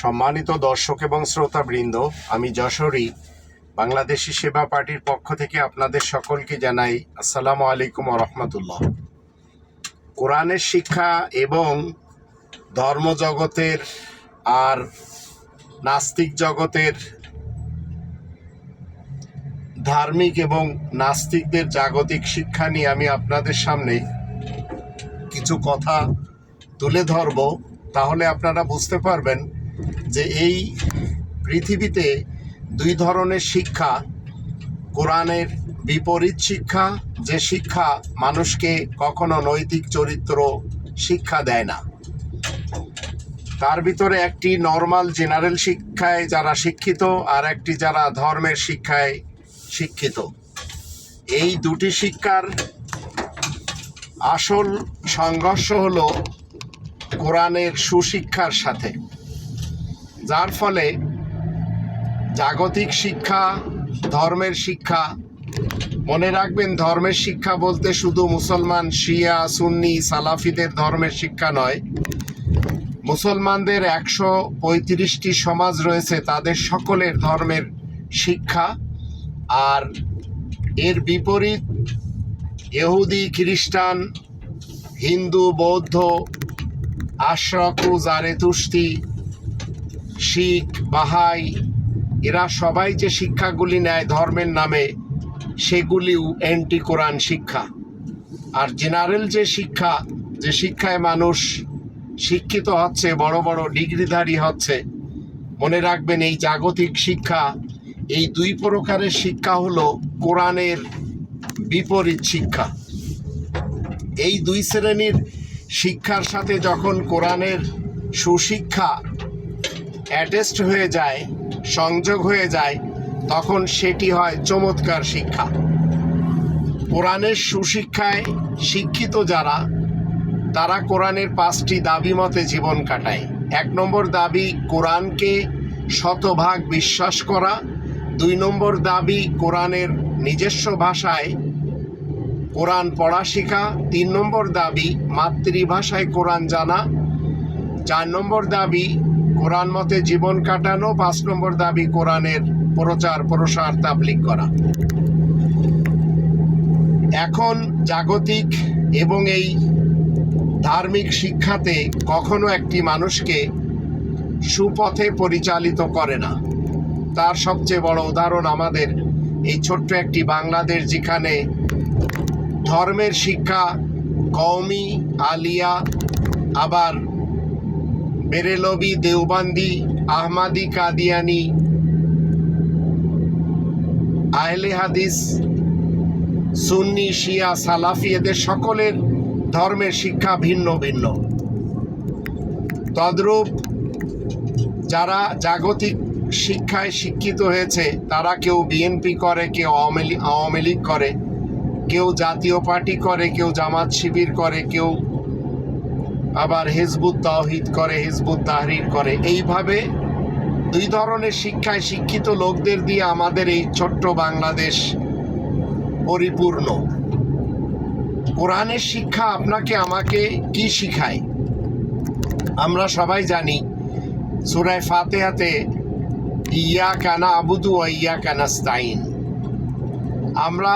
সম্মানিত দর্শক এবং শ্রোতাবৃন্দ, আমি যশোরী, বাংলাদেশি সেবা পার্টির পক্ষ থেকে আপনাদের সকলকে জানাই আসসালামু আলাইকুম রহমতুল্লাহ। কোরআনের শিক্ষা এবং ধর্মজগতের আর নাস্তিক জগতের ধার্মিক এবং নাস্তিকদের জাগতিক শিক্ষা নিয়ে আমি আপনাদের সামনে কিছু কথা তুলে ধরব। তাহলে আপনারা বুঝতে পারবেন যে এই পৃথিবীতে দুই ধরনের শিক্ষা, কোরআনের বিপরীত শিক্ষা, যে শিক্ষা মানুষকে কখনো নৈতিক চরিত্র শিক্ষা দেয় না। তার ভিতরে একটি নর্মাল জেনারেল শিক্ষায় যারা শিক্ষিত আর একটি যারা ধর্মের শিক্ষায় শিক্ষিত। এই দুটি শিক্ষার আসল সংঘর্ষ হলো কোরআনের সুশিক্ষার সাথে। যার ফলে জাগতিক শিক্ষা, ধর্মের শিক্ষা, মনে রাখবেন ধর্মের শিক্ষা বলতে শুধু মুসলমান শিয়া, সুন্নি, সালাফিদের ধর্মের শিক্ষা নয়। মুসলমানদের একশো পঁয়ত্রিশটি সমাজ রয়েছে তাদের সকলের ধর্মের শিক্ষা আর এর বিপরীত ইহুদি, খ্রিস্টান, হিন্দু, বৌদ্ধ, আশরাকু জারেতুস্তি শিখ, বাহাই, এরা সবাই যে শিক্ষাগুলি নেয় ধর্মের নামে, সেগুলিও অ্যান্টি কোরআন শিক্ষা। আর জেনারেল যে শিক্ষা, যে শিক্ষায় মানুষ শিক্ষিত হচ্ছে, বড় বড় ডিগ্রিধারী হচ্ছে, মনে রাখবেন এই জাগতিক শিক্ষা, এই দুই প্রকারের শিক্ষা হলো কোরআনের বিপরীত শিক্ষা। এই দুই শ্রেণির শিক্ষার সাথে যখন কোরআনের সুশিক্ষা অ্যাটেস্ট হয়ে যায়, সংযোগ হয়ে যায়, তখন সেটি হয় চমৎকার শিক্ষা। কোরআনের সুশিক্ষায় শিক্ষিত যারা, তারা কোরআনের পাঁচটি দাবি মতে জীবন কাটায়। এক নম্বর দাবি, কোরআনকে শতভাগ বিশ্বাস করা। দুই নম্বর দাবি, কোরআনের নিজস্ব ভাষায় কোরআন পড়া শেখা। তিন নম্বর দাবি, মাতৃভাষায় কোরআন জানা। চার নম্বর দাবি কোরআন মতে জীবন কাটানো, পাঁচ নম্বর দাবি কোরআনের প্রচার, প্রসার তাবলিক করা। এখন জাগতিক এবং এই ধার্মিক শিক্ষাতে কখনো একটি মানুষকে সুপথে পরিচালিত করে না। তার সবচেয়ে বড় উদাহরণ আমাদের এই ছোট্ট একটি বাংলাদেশ যেখানে ধর্মের শিক্ষা কওমি, আলিয়া, আবার বেরেলবি, দেওবান্দি, আহমাদি, কাদিয়ানি, আহলে হাদিস, সুন্নি, শিয়া, সালাফি, এদের সকলের ধর্মের শিক্ষা ভিন্ন ভিন্ন। তদ্রূপ যারা জাগতিক শিক্ষায় শিক্ষিত হয়েছে, তারা কেউ বিএনপি করে, কেউ আওয়ামী আওয়ামী লীগ করে, কেউ জাতীয় পার্টি করে, কেউ জামাত শিবির করে, কেউ আবার হিজবুত তাওহিদ করে, হিজবুত তাহরির করে। এইভাবে দুই ধরনের শিক্ষায় শিক্ষিত লোকদের দিয়ে আমাদের এই ছোট্ট বাংলাদেশ পরিপূর্ণ। কোরআনের শিক্ষা আপনাকে, আমাকে কি শিখায়? আমরা সবাই জানি সুরায় ফাতেহাতে ইয়া কানা আবুদু ইয়া কানাস্তাইন আমরা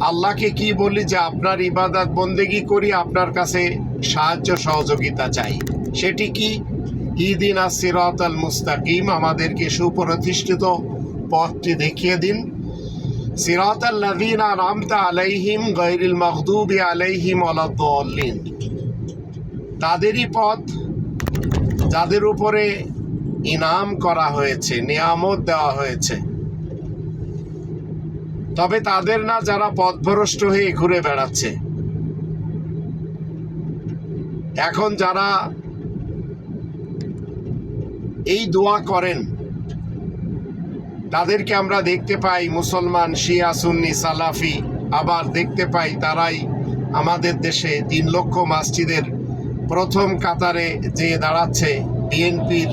আল্লাহকে কি বলি? যে আপনার ইবাদত বন্দেগি করি, আপনার কাছে সাহায্য সহযোগিতা চাই। সেটি কি? ইদিন সিরাত আল মুস্তাকিম, আমাদেরকে সুপ্রতিষ্ঠিত পথটি দেখিয়ে দিন। সিরাত আল্লাযীনা আনআমতা আলাইহিম গায়রিল মাগদুবি আলাইহিম ওয়ালাদ-দাল্লিন তাদেরই পথ যাদের উপরে ইনাম করা হয়েছে, নিয়ামত দেওয়া হয়েছে। তবে তাদের না যারা পথভ্রষ্ট হয়ে ঘুরে বেড়াচ্ছে। এখন যারা এই দোয়া করেন, তাদেরকে আমরা দেখতে পাই মুসলমান, শিয়া, সুন্নি, সালাফি, আবার দেখতে পাই তারাই আমাদের দেশে তিন লক্ষ মসজিদের প্রথম কাতারে যে দাঁড়াচ্ছে বিএনপির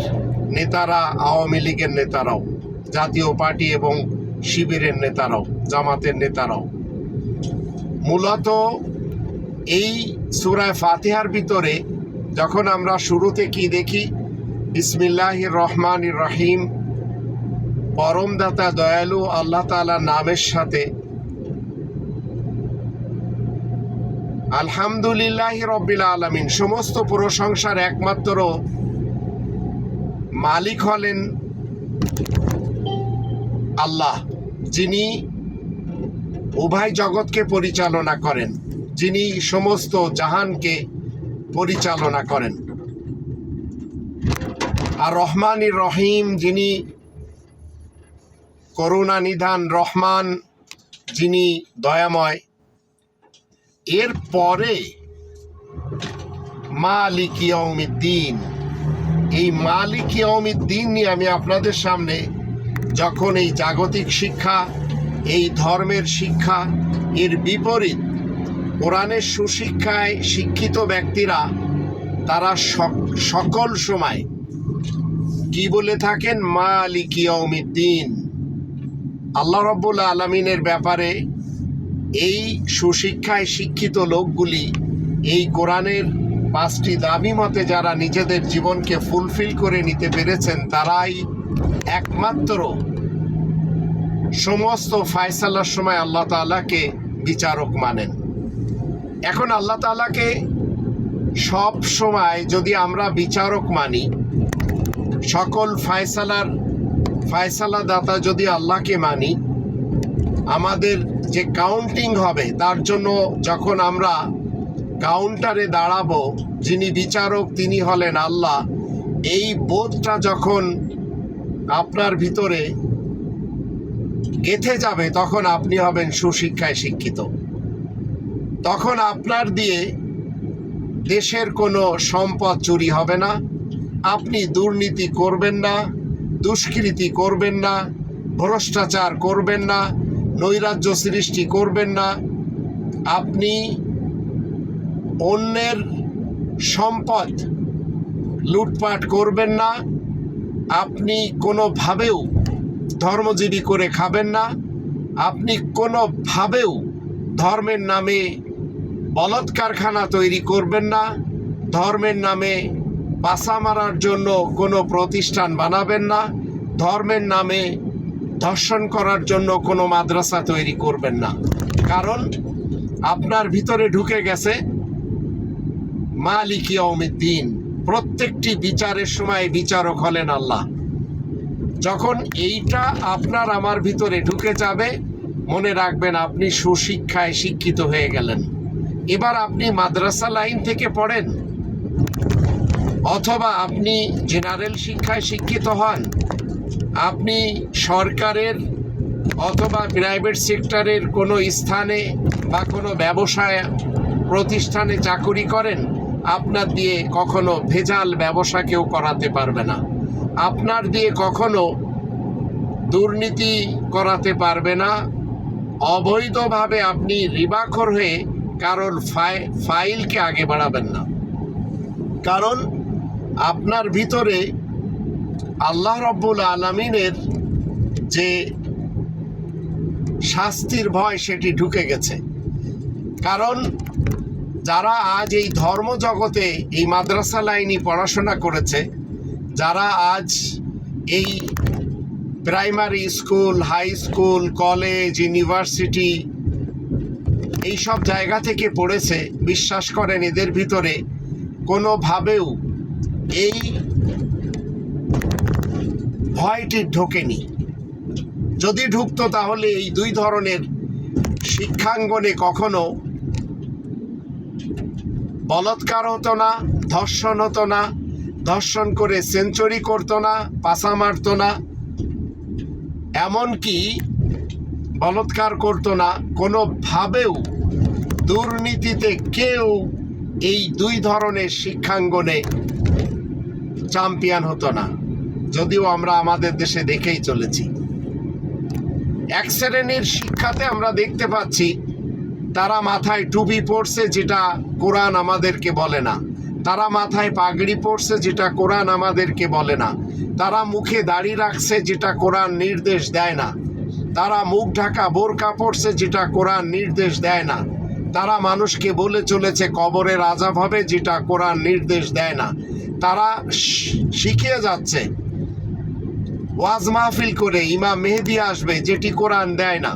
নেতারা, আওয়ামী লীগের নেতারাও, জাতীয় পার্টি এবং শিবিরের নেতারাও, জামাতের নেতারাও। মূলত এই সুরায় ফাতিহার ভিতরে যখন আমরা শুরুতে কি দেখি? বিসমিল্লাহ রহমান রহিম। পরমদাতা দয়ালু আল্লাহ তালা নামের সাথে। আলহামদুলিল্লাহ রব্বিল আলমিন। সমস্ত প্রশংসার একমাত্র মালিক হলেন আল্লাহ, যিনি উভয় জগৎকে পরিচালনা করেন। যিনি সমস্ত জাহানকে পরিচালনা করেন। আর রহমান রহিম যিনি করুণা নিধান রহমান যিনি দয়াময়, এর পরে মালিক ইয়মিদ্দিন এই মালিক ইয়মিদ্দিন নিয়ে আমি আপনাদের সামনে যখন এই জাগতিক শিক্ষা, এই ধর্মের শিক্ষা, এর বিপরীত কোরআনের সুশিক্ষায় শিক্ষিত ব্যক্তিরা তারা সক- সকল সময় কি বলে থাকেন? মালিক ইয়মিদ্দিন আল্লাহ রব্বুল আলমিনের ব্যাপারে এই সুশিক্ষায় শিক্ষিত লোকগুলি এই কোরআনের পাঁচটি দাবি মতে যারা নিজেদের জীবনকে ফুলফিল করে নিতে পেরেছেন, তারাই একমাত্র সমস্ত ফায়সালার সময় আল্লাহ তাআলাকে বিচারক মানেন। এখন আল্লাহ তাআলাকে সব সময় যদি আমরা বিচারক মানি, সকল ফায়সালার ফায়সালা দাতা যদি আল্লাহকে মানি, আমাদের যে কাউন্টিং হবে, তার জন্য যখন আমরা কাউন্টারে দাঁড়াবো, যিনি বিচারক, তিনি হলেন আল্লাহ। এই বোধটা যখন আপনার ভিতরে গেথে যাবে, তখন আপনি হবেন সুশিক্ষায় শিক্ষিত। তখন আপনার দিয়ে দেশের কোনো সম্পদ চুরি হবে না। আপনি দুর্নীতি করবেন না, দুষ্কৃতি করবেন না, ভ্রষ্টাচার করবেন না, নৈরাজ্য সৃষ্টি করবেন না। আপনি অন্যের সম্পদ লুটপাট করবেন না। আপনি কোনোভাবেও ধর্মজীবী করে খাবেন না। আপনি কোনোভাবেও ধর্মের নামে বলৎকারখানা তৈরি করবেন না। ধর্মের নামে পাশা মারার জন্য কোনো প্রতিষ্ঠান বানাবেন না। ধর্মের নামে ধর্ষণ করার জন্য কোনো মাদ্রাসা তৈরি করবেন না। কারণ আপনার ভিতরে ঢুকে গেছে মালিক দিন প্রত্যেকটি বিচারের সময় বিচারক হলেন আল্লাহ। যখন এইটা আপনার আমার ভিতরে ঢুকে যাবে, মনে রাখবেন আপনি সুশিক্ষায় শিক্ষিত হয়ে গেলেন। এবার আপনি মাদ্রাসা লাইন থেকে পড়েন, অথবা আপনি জেনারেল শিক্ষায় শিক্ষিত হন, আপনি সরকারের অথবা প্রাইভেট সেক্টরের কোনো স্থানে বা কোনো ব্যবসায়, প্রতিষ্ঠানে চাকুরি করেন, আপনার দিয়ে কখনো ভেজাল ব্যবসা কেউ করাতে পারবে না। আপনার দিয়ে কখনো দুর্নীতি করাতে পারবে না। অবৈধভাবে আপনি রিবাখর হয়ে ফাই- ফাইলকে আগে বাড়াবেন না। কারণ আপনার ভিতরে আল্লাহ রব্বুল আলমিনের যে শাস্তির ভয় সেটি ঢুকে গেছে। কারণ যারা আজ এই ধর্ম জগতে এই মাদ্রাসা লাইনে পড়াশোনা করেছে, যারা আজ এই primary school, high school, college, university এই সব জায়গা থেকে পড়েছে, বিশ্বাস করেন এদের ভিতরে কোনোভাবেও এই ভয়টি ঢোকেনি। যদি ঢুকতো তাহলে এই দুই ধরনের শিক্ষাঙ্গনে কখনো বলৎকার হতো না, ধর্ষণ হতো না, ধর্ষণ করে সেঞ্চুরি করতো না পাশা মারতো না। এমনকি বলৎকার করতো না, কোনোভাবেও দুর্নীতিতে কেউ এই দুই ধরনের শিক্ষাঙ্গনে চ্যাম্পিয়ন হতো না, যদিও আমরা আমাদের দেশে দেখেই চলেছি। এক শ্রেণির শিক্ষাতে আমরা দেখতে পাচ্ছি, তারা মাথায় টুপি পড়ছে যেটা কোরআন আমাদেরকে বলে না। তারা মাথায় পাগড়ি পড়ছে যেটা কোরআন আমাদেরকে বলে না। তারা মুখে দাড়ি রাখছে যেটা কোরআন নির্দেশ দেয় না। তারা মুখ ঢাকা বোরকা পড়ছে যেটা কোরআন নির্দেশ দেয় না। তারা মানুষকে বলে চলেছে কবরের আজাব হবে যেটা কোরআন নির্দেশ দেয় না। তারা শিখিয়ে যাচ্ছে, ওয়াজ মাহফিল করে ইমাম মেহেদি আসবে যেটি কোরআন দেয় না।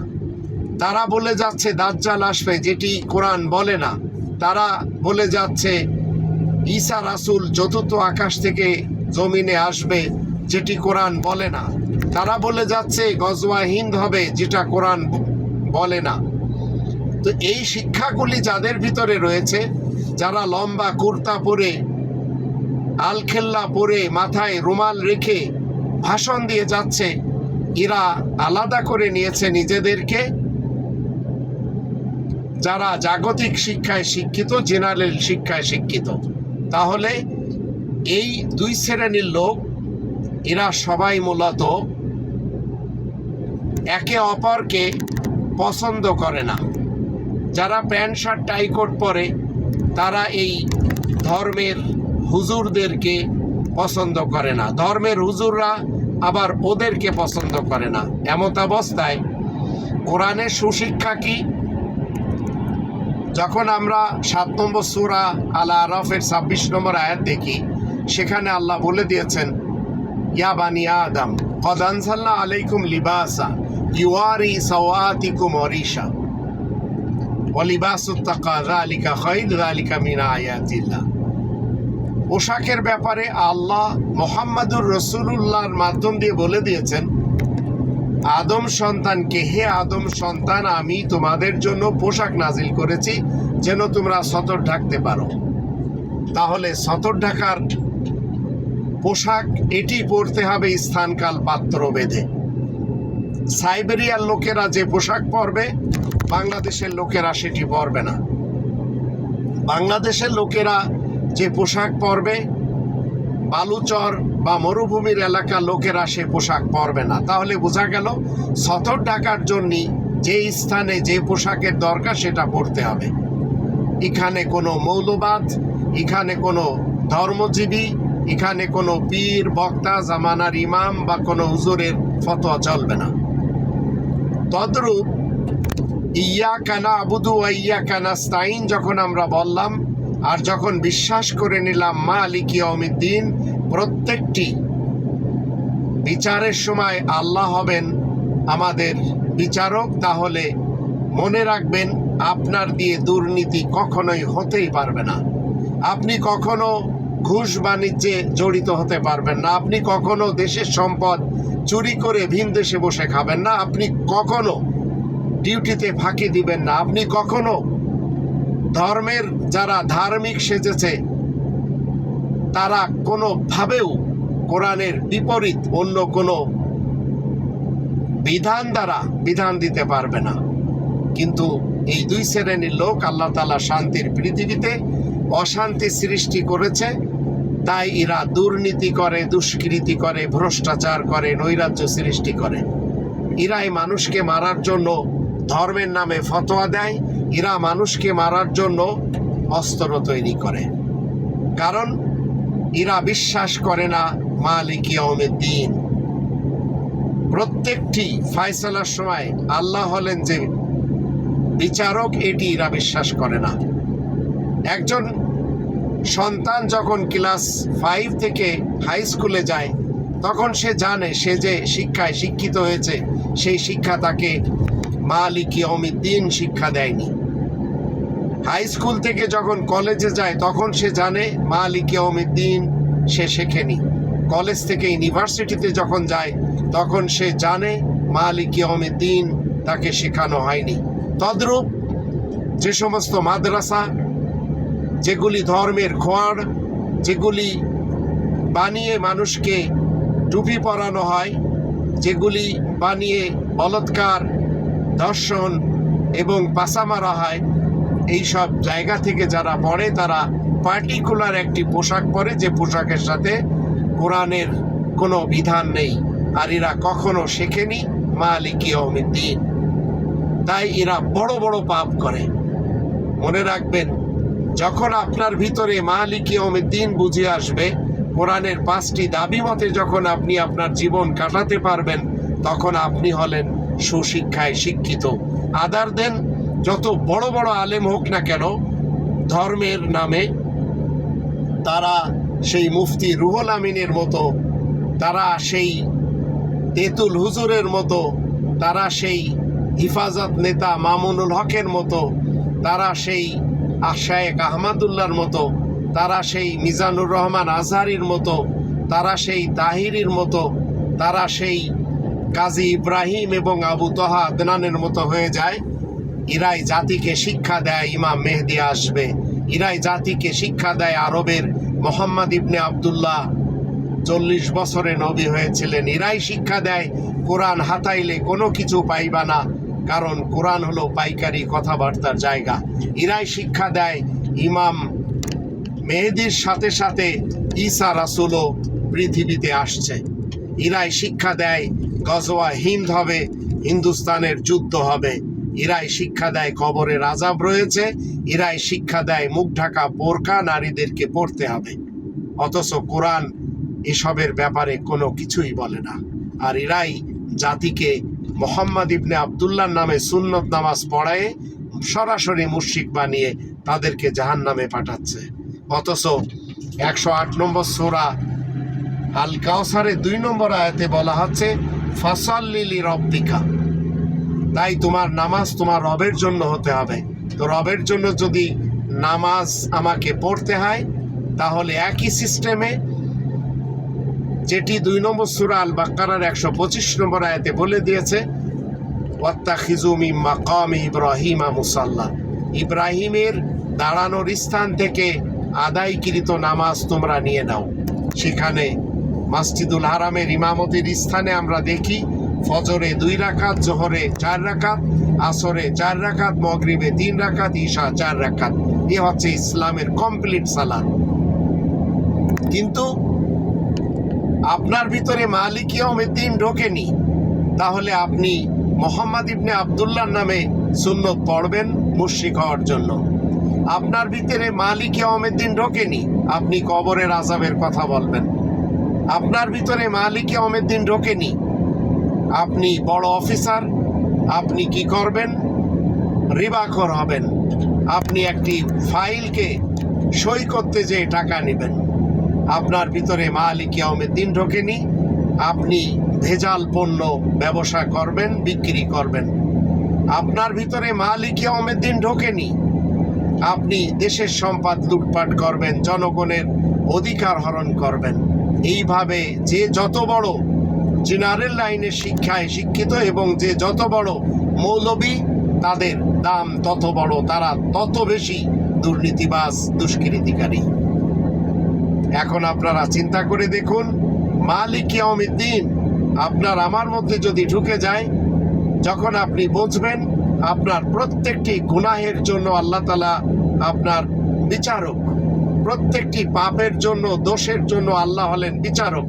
তারা বলে যাচ্ছে দাজ্জাল আসবে যেটি কোরআন বলে না। তারা বলে যাচ্ছে ঈসা রাসূল চতুর্থ আকাশ থেকে জমিনে আসবে যেটি কোরআন বলে না। তারা বলে যাচ্ছে, গজওয়া হিন্দ হবে, যেটা কোরআন বলে না। তো এই শিক্ষাগুলি যাদের ভিতরে রয়েছে, যারা লম্বা কুর্তা পরে, আলখেল্লা পরে, মাথায় রুমাল রেখে ভাষণ দিয়ে যাচ্ছে, এরা আলাদা করে নিয়েছে নিজেদেরকে। যারা জাগতিক শিক্ষায় শিক্ষিত, জেনারেল শিক্ষায় শিক্ষিত। তাহলে এই দুই শ্রেণির লোক, এরা সবাই মূলত একে অপরকে পছন্দ করে না। যারা প্যান্ট, শার্ট টাইকোট পরে, তারা এই ধর্মের হুজুরদেরকে পছন্দ করে না। ধর্মের হুজুররা আবার ওদেরকে পছন্দ করে না। এমত অবস্থায় কোরআনের সুশিক্ষা কি? যখন আমরা সাত নম্বর সুরা আলা আরফের ছাব্বিশ নম্বর আয়াত দেখি, সেখানে আল্লাহ বলে দিয়েছেন, ইয়া বানি আদম, কদ আনসাল্লাহ আলাইকুম লিবাসা। ইউয়ারি সাওয়াতিকুম অরিশা ওয়ালিবাসুত তাকা যালিকা খায়র যালিকা মিন আয়াতিল্লাহ পোশাকের ব্যাপারে আল্লাহ মোহাম্মদুর রসুল্লাহর মাধ্যম দিয়ে বলে দিয়েছেন, আদম সন্তানকে হে আদম সন্তান, আমি তোমাদের জন্য পোশাক নাজিল করেছি যেন তোমরা সতর ঢাকতে পারো। তাহলে সতর ঢাকার পোশাক, এটি পরতে হবে স্থানকাল পাত্র বেঁধে সাইবেরিয়ার লোকেরা যে পোশাক পরবে, বাংলাদেশের লোকেরা সেটি পরবে না। বাংলাদেশের লোকেরা যে পোশাক পরবে, বালুচর বা মরুভূমির এলাকার লোকেরা সে পোশাক পরবে না। তাহলে বোঝা গেল, সতর ঢাকার জন্য যে স্থানে যে পোশাকের দরকার সেটা পড়তে হবে। এখানে কোনো মৌলবাদ, এখানে কোনো ধর্মজীবী, এখানে কোনো পীর, বক্তা, জামানার ইমাম বা কোনো হুজুরের ফতোয়া চলবে না। তদ্রূপ ইয়া কানা আবুদু ইয়া কানা স্তাইন যখন আমরা বললাম, আর যখন বিশ্বাস করে নিলাম মা আলিকি অমিদ্দিন প্রত্যেকটি বিচারের সময় আল্লাহ হবেন আমাদের বিচারক, তাহলে মনে রাখবেন আপনার দিয়ে দুর্নীতি কখনোই হতেই পারবে না। আপনি কখনো ঘুষ বাণিজ্যে জড়িত হতে পারবেন না। আপনি কখনো দেশের সম্পদ চুরি করে ভিন দেশে বসে খাবেন না। আপনি কখনো ডিউটিতে ফাঁকি দিবেন না। আপনি কখনো ধর্মের যারা ধার্মিক সেজেছে, তারা কোনোভাবেও কোরআনের বিপরীত অন্য কোনো বিধান দ্বারা বিধান দিতে পারবে না। কিন্তু এই দুই শ্রেণির লোক আল্লাহ তালা শান্তির পৃথিবীতে অশান্তি সৃষ্টি করেছে। তাই এরা দুর্নীতি করে, দুষ্কৃতি করে, ভ্রষ্টাচার করে, নৈরাজ্য সৃষ্টি করে। এরাই মানুষকে মারার জন্য ধর্মের নামে ফতোয়া দেয়, এরা মানুষকে মারার জন্য অস্ত্র তৈরি করে। কারণ এরা বিশ্বাস করে না মালিক দিন প্রত্যেকটি ফায়সালার সময় আল্লাহ হলেন যে বিচারক, এটি এরা বিশ্বাস করে না। একজন সন্তান যখন ক্লাস ফাইভ থেকে হাই স্কুলে যায়, তখন সে জানে, সে যে শিক্ষায় শিক্ষিত হয়েছে, সেই শিক্ষা তাকে মালিক দিন শিক্ষা দেয়নি। হাই স্কুল থেকে যখন কলেজে যায়, তখন সে জানে মালিক দিন সে শেখেনি। কলেজ থেকে ইউনিভার্সিটিতে যখন যায়, তখন সে জানে মালিক দিন তাকে শেখানো হয়নি। তদ্রূপ যে সমস্ত মাদ্রাসা যেগুলি ধর্মের খোয়াড় যেগুলি বানিয়ে মানুষকে টুপি পরানো হয়, যেগুলি বানিয়ে বলৎকার দর্শন এবং পাশা মারা হয় এই সব জায়গা থেকে যারা পড়ে তারা পার্টিকুলার একটি পোশাক পরে, যে পোশাকের সাথে কোরআনের কোনো বিধান নেই আর এরা কখনো শেখেনি, মালিকি দিন তাই এরা বড় বড় পাপ করে। মনে রাখবেন যখন আপনার ভিতরে মালিকি দিন বুঝে আসবে, কোরআনের পাঁচটি দাবি মতে যখন আপনি আপনার জীবন কাটাতে পারবেন, তখন আপনি হলেন সুশিক্ষায় শিক্ষিত। আদার দেন, যত বড় বড় আলেম হোক না কেন, ধর্মের নামে তারা সেই মুফতি রুহল আমিনের মতো, তারা সেই তেতুল হুজুরের মতো, তারা সেই হিফাজত নেতা মামুনুল হকের মতো, তারা সেই আশায়েক আহমাদুল্লার মতো, তারা সেই মিজানুর রহমান আজহারির মতো, তারা সেই তাহিরির মতো, তারা সেই কাজী ইব্রাহিম এবং আবু তহা আদনানের মতো হয়ে যায়, ইরাই জাতিকে শিক্ষা দেয় ইমাম মেহেদি আসবে। ইরাই জাতিকে শিক্ষা দেয় আরবের মোহাম্মদ ইবনে আবদুল্লাহ। চল্লিশ বছরে নবী হয়েছিলেন। ইরাই শিক্ষা দেয়, কোরআন হাতাইলে কোনো কিছু পাইবা না। কারণ কোরআন হলো পাইকারি কথাবার্তার জায়গা। ইরাই শিক্ষা দেয় ইমাম মেহেদির সাথে সাথে ঈসা রাসুলও পৃথিবীতে আসছে। ইরাই শিক্ষা দেয় গজওয়া হিন্দ হবে, হিন্দুস্তানের যুদ্ধ হবে। ইরাই শিক্ষা দেয় কবরের আজাব রয়েছে ইরাই শিক্ষা দেয় মুখ ঢাকা বোরকা নারীদেরকে পড়তে হবে। অথচ কোরআন এসবের ব্যাপারে কোনো কিছুই বলে না। আর ইরাই জাতিকে মোহাম্মদ ইবনে আবদুল্লার নামে সুন্নত নামাজ পড়ায় সরাসরি মুশিক বানিয়ে তাদেরকে জাহান নামে পাঠাচ্ছে। অথচ একশো আট নম্বর সোরা আল কাউসারের দুই নম্বর আয়াতে বলা হচ্ছে ফসল্লিলি রব্বিকা তাই তোমার নামাজ তোমার রবের জন্য হতে হবে। তো রবের জন্য যদি নামাজ আমাকে পড়তে হয়, তাহলে একই সিস্টেমে যেটি দুই নম্বর সুরা আল বাক্কারার একশো পঁচিশ নম্বর আয়াতে বলে দিয়েছে ওয়াত্তা খিজুমি মাকাম ইব্রাহিমা মুসাল্লা। ইব্রাহিমের দাঁড়ানোর স্থান থেকে আদায়কৃত নামাজ তোমরা নিয়ে নাও। সেখানে মাসজিদুল হারামের ইমামতির স্থানে আমরা দেখি, ফজরে দুই রাকাত, জোহরে চার রাকাত, আসরে চার রাকাত, মগরিবে তিন রাকাত, ঈশা চার রাকাত। এ হচ্ছে ইসলামের কমপ্লিট সালাদ কিন্তু আপনার ভিতরে মালিক দিন ঢোকেনি। তাহলে আপনি মোহাম্মদ ইবনে আবদুল্লার নামে সুন্নত পড়বেন মুশরিক হওয়ার জন্য। আপনার ভিতরে মালিক দিন ঢোকেনি, আপনি কবরের আজাবের কথা বলবেন। আপনার ভিতরে মালিক দিন ঢোকেনি, আপনি বড় অফিসার, আপনি কি করবেন? রিবাখর হবেন। আপনি একটি ফাইলকে সই করতে যে টাকা নেবেন। আপনার ভিতরে মালিক দিন ঢোকেনি। আপনি ভেজাল পণ্য ব্যবসা করবেন, বিক্রি করবেন। আপনার ভিতরে মালিক দিন ঢোকেনি। আপনি দেশের সম্পদ লুটপাট করবেন, জনগণের অধিকার হরণ করবেন। এইভাবে যে যত বড় জেনারেল লাইনের শিক্ষায় শিক্ষিত এবং যে যত বড় মৌলবী, তাদের দাম তত বড়, তারা তত বেশি দুর্নীতিবাজ, দুষ্কৃতিকারী। এখন আপনারা চিন্তা করে দেখুন, মালিক দিন আপনার আমার মধ্যে যদি ঢুকে যায়, যখন আপনি বুঝবেন আপনার প্রত্যেকটি গুনাহের জন্য আল্লাহ তালা আপনার বিচারক, প্রত্যেকটি পাপের জন্য, দোষের জন্য আল্লাহ হলেন বিচারক।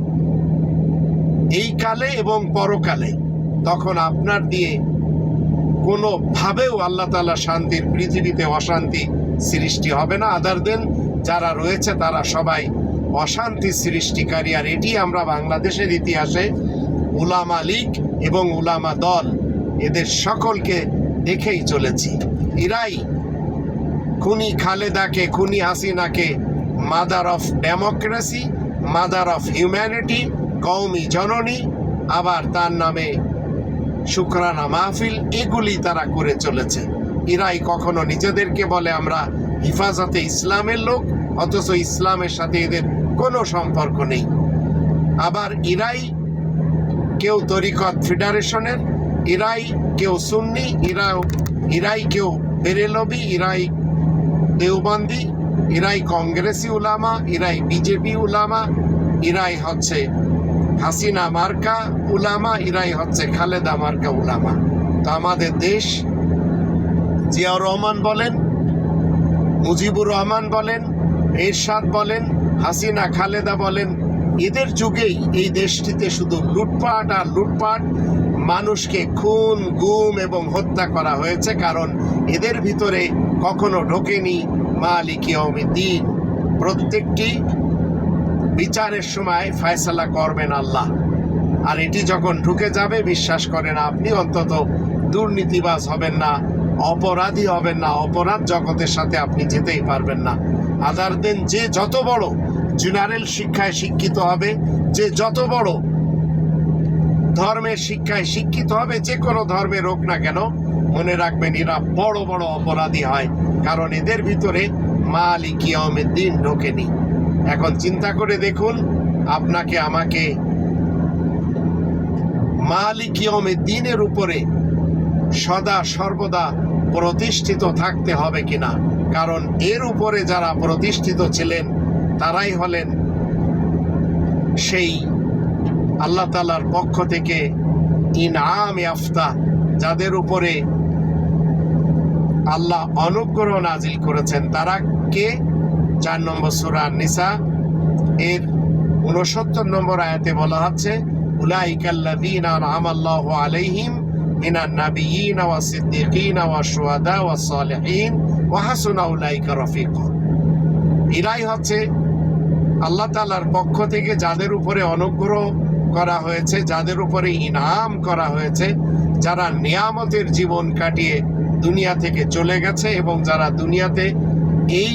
এই কালে এবং পরকালে তখন আপনার দিয়ে কোনোভাবেও আল্লাহ তালা শান্তির পৃথিবীতে অশান্তি সৃষ্টি হবে না। আদার দেন যারা রয়েছে তারা সবাই অশান্তি সৃষ্টিকারী। আর এটি আমরা বাংলাদেশের ইতিহাসে উলামা লীগ এবং উলামা দল এদের সকলকে দেখেই চলেছি। এরাই খুনি খালেদাকে, খুনি হাসিনাকে mother of democracy mother of humanity কৌমি জননী, আবার তার নামে শুক্রানা মাহফিল, এগুলি তারা করে চলেছে। এরাই কখনো নিজেদেরকে বলে আমরা হিফাজতে ইসলামের লোক, অথচ ইসলামের সাথে এদের কোনো সম্পর্ক নেই। আবার ইরাই কেউ তরিকত ফেডারেশনের, ইরাই কেউ সুন্নি, ইরাও, ইরাই কেউ বেরেলবি, ইরাই দেওবন্দি, ইরাই কংগ্রেসি উলামা, ইরাই বিজেপি উলামা, ইরাই হচ্ছে হাসিনা মার্কা উলামা, ইরাই হচ্ছে খালেদা মার্কা উলামা। তো আমাদের দেশ, জিয়াউর রহমান বলেন, মুজিবুর রহমান বলেন, এরশাদ বলেন হাসিনা, খালেদা বলেন, এদের যুগেই এই দেশটিতে শুধু লুটপাট আর লুটপাট, মানুষকে খুন, গুম এবং হত্যা করা হয়েছে, কারণ এদের ভিতরে কখনো ঢোকেনি মালিক দিন প্রত্যেকটি বিচারের সময় ফয়সালা করবেন আল্লাহ। আর এটি যখন ঢুকে যাবে, বিশ্বাস করেন আপনি, অন্তত দুর্নীতিবাজ হবেন না, অপরাধী হবেন না, অপরাধ জগতের সাথে আপনি যেতেই পারবেন না। আদার দেন যে যত বড় জেনারেল শিক্ষায় শিক্ষিত হবে, যে যত বড় ধর্মের শিক্ষায় শিক্ষিত হবে, যে কোনো ধর্মের হোক না কেন, মনে রাখবেন এরা বড় বড় অপরাধী হয়, কারণ এদের ভিতরে মালিক ইয়মের দিন ঢোকেনি। এখন চিন্তা করে দেখুন, আপনাকে আমাকে মালিক ইয়মের দিনের উপরে সদা সর্বদা প্রতিষ্ঠিত থাকতে হবে কিনা। কারণ এর উপরে যারা প্রতিষ্ঠিত ছিলেন, তারাই হলেন সেই আল্লাহ তালার পক্ষ থেকে ইনআম আফতা যাদের উপরে আল্লাহ অনুগ্রহ নাজিল করেছেন। তারা কে? চার নম্বর সুরা নিসা এর উনসত্তর নম্বর আয়াতে বলা হচ্ছে, উলাইকাল্লাযীনা আনআমাল্লাহু আলাইহিম ওয়া শুহাদা ওয়া সালিহিন ওয়া হাসুনা উলাইকা রফিকা এরাই হচ্ছে আল্লাহ তাআলার পক্ষ থেকে যাদের উপরে অনুগ্রহ করা হয়েছে, যাদের উপরে ইনাম করা হয়েছে, যারা নিয়ামতের জীবন কাটিয়ে দুনিয়া থেকে চলে গেছে এবং যারা দুনিয়াতে এই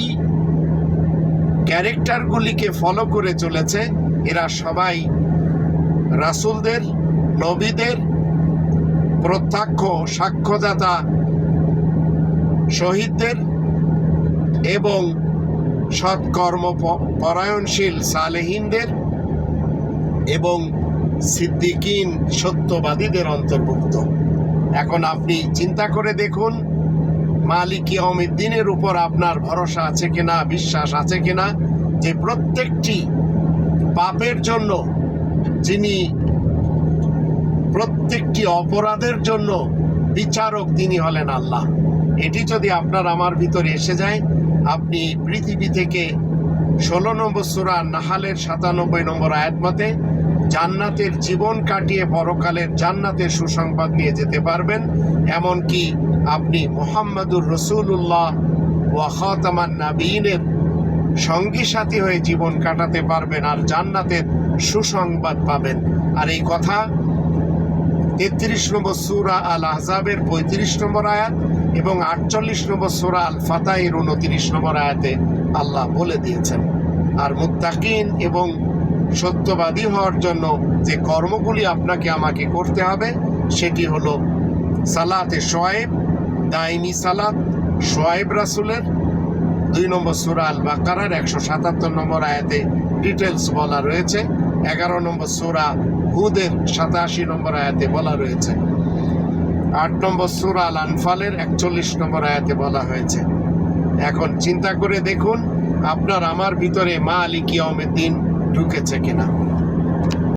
ক্যারেক্টারগুলিকে ফলো করে চলেছে, এরা সবাই রাসূলদের, নবীদের প্রত্যক্ষ সাক্ষ্যদাতা শহীদদের এবং সৎকর্ম পরায়ণশীল সালেহিনদের এবং সিদ্দিকিন সত্যবাদীদের অন্তর্ভুক্ত। এখন আপনি চিন্তা করে দেখুন, মালিক দিনের উপর আপনার ভরসা আছে কিনা, বিশ্বাস আছে কিনা, যে প্রত্যেকটি পাপের জন্য যিনি প্রত্যেকটি অপরাধের জন্য বিচারক তিনি হলেন আল্লাহ। এটি যদি আপনার আমার ভিতরে এসে যায়, আপনি পৃথিবী থেকে ষোলো নম্বর সুরা নাহালের সাতানব্বই নম্বর আয়াত মতে জান্নাতের জীবন কাটিয়ে পরকালের জান্নাতের সুসংবাদ নিয়ে যেতে পারবেন, এমনকি আপনি মোহাম্মদুর রসুল্লাহ ওয়া খাতামান নাবিনের সঙ্গী সাথী হয়ে জীবন কাটাতে পারবেন আর জান্নাতের সুসংবাদ পাবেন। আর এই কথা তেত্রিশ নম্বর সুরা আল আহজাবের পঁয়ত্রিশ নম্বর আয়াত এবং আটচল্লিশ নম্বর সুরা আল ফাতাইয়ের উনত্রিশ নম্বর আয়াতে আল্লাহ বলে দিয়েছেন। আর মুত্তাকিন এবং সত্যবাদী হওয়ার জন্য যে কর্মগুলি আপনাকে আমাকে করতে হবে, সেটি হলো সালাতে শোয়েব দাইমি সালাত শোয়েব রাসুলের দুই নম্বর সুরা আল বাকারার একশো সাতাত্তর নম্বর আয়াতে ডিটেলস বলা রয়েছে। এগারো নম্বর সুরা হুদের সাতাশি নম্বর আয়াতে বলা রয়েছে। আট নম্বর সুরাল আনফালের একচল্লিশ নম্বর আয়াতে বলা হয়েছে। এখন চিন্তা করে দেখুন, আপনার আমার ভিতরে মা আলী কিয়মের দিন ঢুকেছে কিনা।